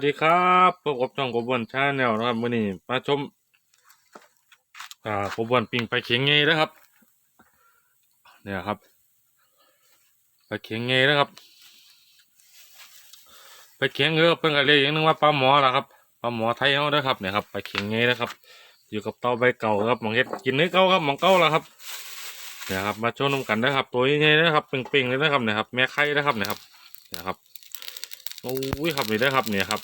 วัสดีครับพบกับช่องกบวนชาแนลนะครับวันนี้มาชม อ่ากบวนปิงไปเขียงไงยนะครับ เนี่ยครับ ไปเขียงไงยนะครับ ไปเขียงเออเพิ่งก็เรียอย่างนึงว่าปลาหมอละครับปลาหมอไทยเขาเด้อครับเนี่ยครับไปเขียงไงยนะครับ อยู่กับเตาใบเก่าครับหมองเฮ็ดกินเนื้อเก่าครับหมองเก่าล้วครับ เนี่ยครับ มาชมนมกันนะครับ ตัวใหญ่ๆนะครับเป่งๆเลยนะครับเนี่ยครับแม่ไข่นะครับเนี่ยครับเนี่ยครับ โอ้ยครับนี่เด้อครับเนี่ยครับ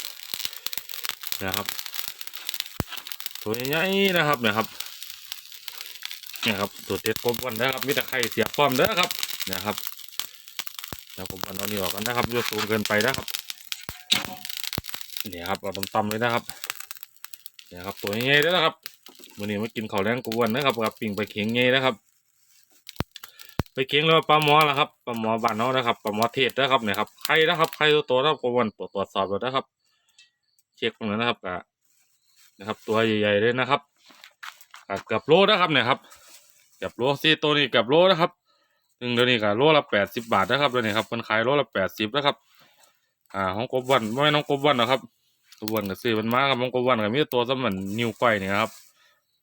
นะครับตัวใหญ่ๆนะครับเนี่ยครับเนี่ยครับตัวเด็ดกบวันนะครับมีแต่ไข่เสียบป้อมเด้อครับเนี่ยครับเดี๋ยวผมเอาอันนี้ออกกันนะครับโยสูงเกินไปนะครับเนี่ยครับเอาต่ำๆเลยนะครับเนี่ยครับตัวใหญ่ๆเด้อนะครับวันนี้มากินข้าวแรงกบวันนะครับกับปิ่งไปเคียงใหญ่นะครับ ไปเคียงแล้วปลาหมอละครับปลาหมอบ้านเนานะครับปลาหมอเทศนะครับเนี่ยครับไข่นะครับไข่ตัวโตนะครับกบวันตรวจตรวจสอบแล้วนะครับ เช็คตรงนั้นนะครับกะนะครับ ตัวใหญ่ๆเลยนะครับกะเกับโลนะครับเนี่ยครับกับโลซี่ตัวนี้กับโลนะครับซึ่งเดี๋ยวนี้ก็โลละแปดสิบบาทนะครับเดี๋ยวนี้ครับมันขายโลละแปดสิบนะครับ อ่าของกบวันไม่น้องกบวันนะครับกบวันก็ซื้อมันมาครับน้องกบวันก็มีตัวสมันนิ้วก้อยนี่ยครับ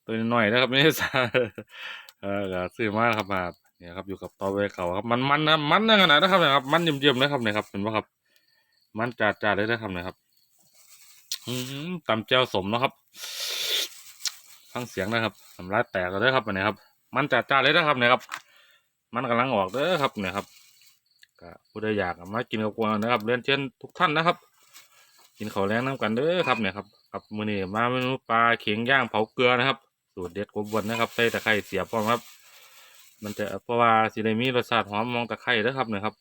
ตัวน้อยนะครับไม่ใช่สาเออก็ซื้อมาครับมา เนี่ยครับอยู่กับตอเวเขาครับมันมันนะมันนะขนาดนะครับเนี่ยครับมันเยี่ยมๆนะครับเนี่ยครับเห็นไหมครับ มันจัดๆเลยนะครับเนี่ยครับอืมตำแจ่วสมนะครับฟังเสียงนะครับสำลายแตกเลยครับอันนี้ครับ มันจัดจ้าเลยนะครับเนี่ยครับ มันกำลังออกเด้อครับเนี่ยครับก็ผู้ใดอยากมากินกับกวางนะครับเรียนเชิญทุกท่านนะครับ กินข้าวแรงน้ำกันเด้อครับเนี่ยครับกับมือนี้มาเมนูปลาเข็งย่างเผาเกลือนะครับสูตรเด็ดกบวนนะครับใส่ตะไคร้เสียบพร้อมครับ มันจะเพราะว่าสิได้มีรสชาติหอมมองตะไคร้เด้อครับเนี่ยครับ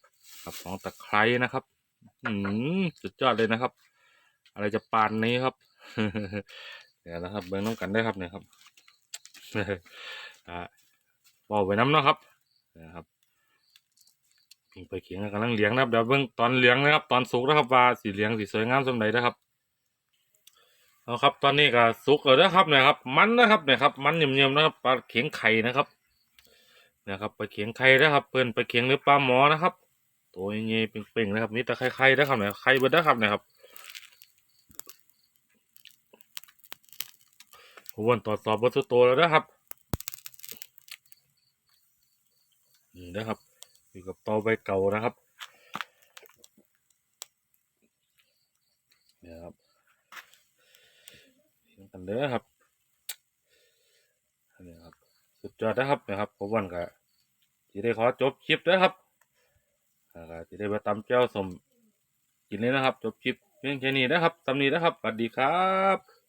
กับของตะไคร้นะครับอืมสุดยอดเลยนะครับ อะไรจะปานนี้ครับเดี๋ยวนะครับ เบิ้งน้ำกันได้ครับเนี่ยครับอ่าบอกไปน้ำเนาะครับนะครับพิงไปเขียงกำลังเลี้ยงนะครับเดี๋ยวเบิ้งตอนเลี้ยงนะครับ ตอนสุกนะครับว่าสีเหลี้ยงสีสวยงามสมใดนะครับเอาครับ ตอนนี้ก็สุกแล้วนะครับเนี่ยครับ มันนะครับเนี่ยครับ มันเยี่ยมๆนะครับปลาเขียงไข่นะครับ นี่ยครับปลาเขียงไข่นะครับเปิ้นปลาเขียงหรือปลาหมอนะครับตัวเงี้ยเป่งๆนะครับนี่แต่ไข่ๆนะครับเนี่ยไข่เบิดนะครับเนี่ยครับผมวันตรวจสอบวัตถุตัวแล้วนะครับนี่นะครับอยู่กับเตาใบเก่านะครับเนี่ยครับกันเด้อครับ สุดยอดนะครับนะครับผมวันก็ที่ได้ขอจบคลิปนะครับก็ที่ได้มาตำเจ้าสมกินเลยนะครับ จบคลิปเพียงแค่นี้นะครับตำนี้นะครับสวัสดีครับ